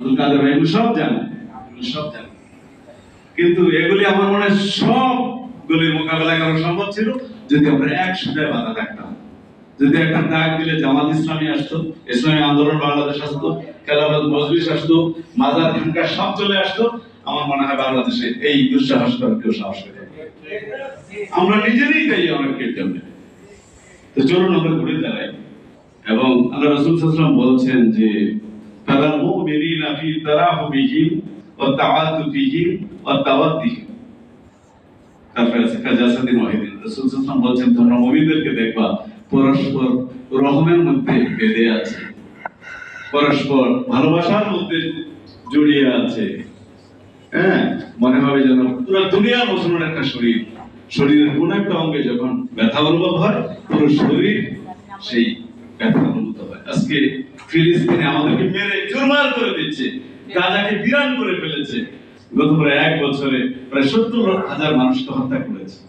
কাদের সব সব কিন্তু এগুলি আমার মনে মোকাবেলা করা সম্ভব ছিল যদি আমরা একসাথে বাধা থাকতাম। যদি একটা ডাক দিলে জামাত ইসলামী আসতো, ইসলামী আন্দোলন বাংলাদেশ আসতো, খেলাফত মজলিস আসতো, মাজার খানকা সব চলে আসতো, আমার মনে হয় বাংলাদেশে এই দুঃসাহস কেউ সাহস আমরা তাই অনেকের জন্য তো চলুন আমরা ঘুরে দাঁড়াই। এবং আল্লাহ রসুল বলছেন যে তারা মুমিনিনা ফি তারাহুবিহিম ওয়া তাআতুফিহিম তারপরে আছে কাজাসাদিন ওয়াহিদিন রাসূল সাল্লাল্লাহু বলছেন, তোমরা মুমিনদেরকে দেখবা, পরস্পর রহমের মধ্যে বেঁধে আছে, পরস্পর ভালোবাসার মধ্যে জড়িয়ে আছে। হ্যাঁ মনে হবে যেন পুরো দুনিয়ার মুসলমান একটা শরীর, শরীরের কোন একটা অঙ্গে যখন ব্যথা অনুভব হয়, পুরো শরীর সেই ব্যথা অনুভূত হয়। আজকে ফিলিস্তিনে আমাদেরকে মেরে চুরমার করে দিচ্ছে, গাজাকে বিরান করে ফেলেছে। গত প্রায় এক বছরে প্রায় সত্তর হাজার মানুষকে হত্যা করেছে।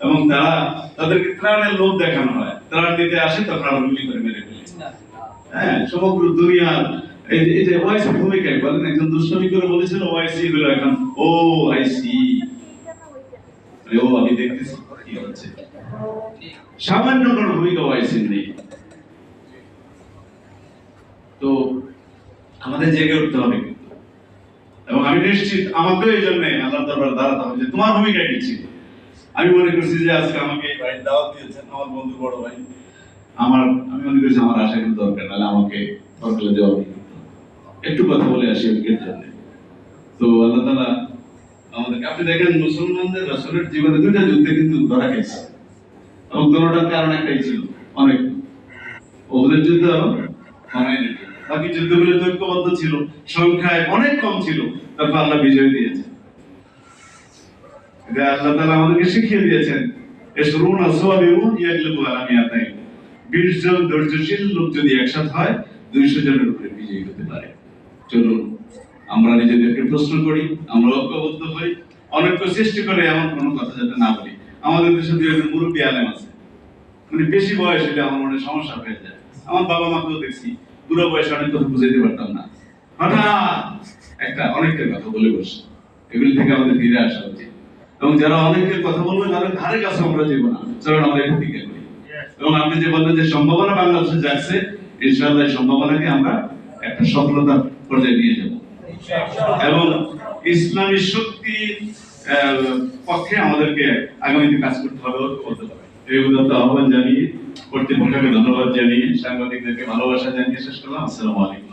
এবং তারা তাদেরকে ত্রাণের লোভ দেখানো হয়। ত্রাণ দিতে আসে তখন আবার গুলি করে মেরে ফেলে। হ্যাঁ সমগ্র দুনিয়ার এই যে- ওয়াইসি ভূমিকা বলেন, একজন দুষ্কর্মী করে বলেছিল, ওয়াইসি হলো এখন ও আইসি ও, আমি দেখতেছি কি হচ্ছে। সামান্য কোনো ভূমিকা ওয়াইসি নেই। তো আমাদের জেগে উঠতে হবে। এবং আমি নিশ্চিত আমাকে এই জন্য আল্লাহ দরবার দাঁড়াতে হবে যে তোমার ভূমিকা কি ছিল। আমি মনে করছি যে আজকে আমাকে এই ভাই দাওয়াত দিয়েছেন আমার বন্ধু বড় ভাই। আমার, আমি মনে করছি আমার আশা কিন্তু দরকার, নাহলে আমাকে সরকারে দেওয়া উচিত। একটু কথা বলে আসি ওইকের জন্য। তো আল্লাহ তালা আমাদেরকে, আপনি দেখেন মুসলমানদের, রাসূলের জীবনে দুইটা যুদ্ধে কিন্তু ধরা খেয়েছে। এবং দুটোটার কারণ একটাই ছিল, অনেক। ওদের যুদ্ধ, অনেক। বাকি যুদ্ধগুলো ঐক্যবদ্ধ ছিল, সংখ্যায় অনেক কম ছিল, তারপর আল্লাহ বিজয় দিয়েছে আল্লাহ তাআলা আমাদেরকে শিখিয়ে দিয়েছেন এসরুনা সাবিরুন ইয়াগলিবু আলা 20 জন ধৈর্যশীল লোক যদি একসাথে 200 জনের উপরে বিজয়ী হতে পারে। চলুন, আমরা নিজেদেরকে প্রশ্ন করি, আমরা ঐক্যবদ্ধ হই, অনৈক্য সৃষ্টি করে এমন কোনো কথা যাতে না বলি। আমাদের দেশে একজন মুরব্বী আলেম আছে। মানে বেশি বয়স হলে আমার মনে সমস্যা হয়ে যায়। আমার বাবা মাকেও দেখছি। বুড়ো বয়সে অনেক কথা বুঝাইতে পারতাম না। হঠাৎ একটা অনেকের কথা বলে বসে। এগুলি থেকে আমাদের ফিরে আসা উচিত। এবং যারা অনেকের কথা বলবে তাদের ধারে কাছে আমরা যাব না। চলুন আমরা এর দিকে করি। এবং আপনি যে বললেন যে সম্ভাবনা বাংলাদেশে যাচ্ছে ইনশাআল্লাহ সম্ভাবনাকে আমরা একটা সফলতার পর্যায়ে নিয়ে যাব। এবং ইসলামী শক্তি পক্ষে আমাদেরকে আগামীতে কাজ করতে হবে ঐক্যবদ্ধ হবে। এই উদাত্ত আহ্বান জানিয়ে কর্তৃপক্ষকে ধন্যবাদ জানিয়ে সাংবাদিকদেরকে ভালোবাসা জানিয়ে শেষ করলাম। আসসালামু আলাইকুম।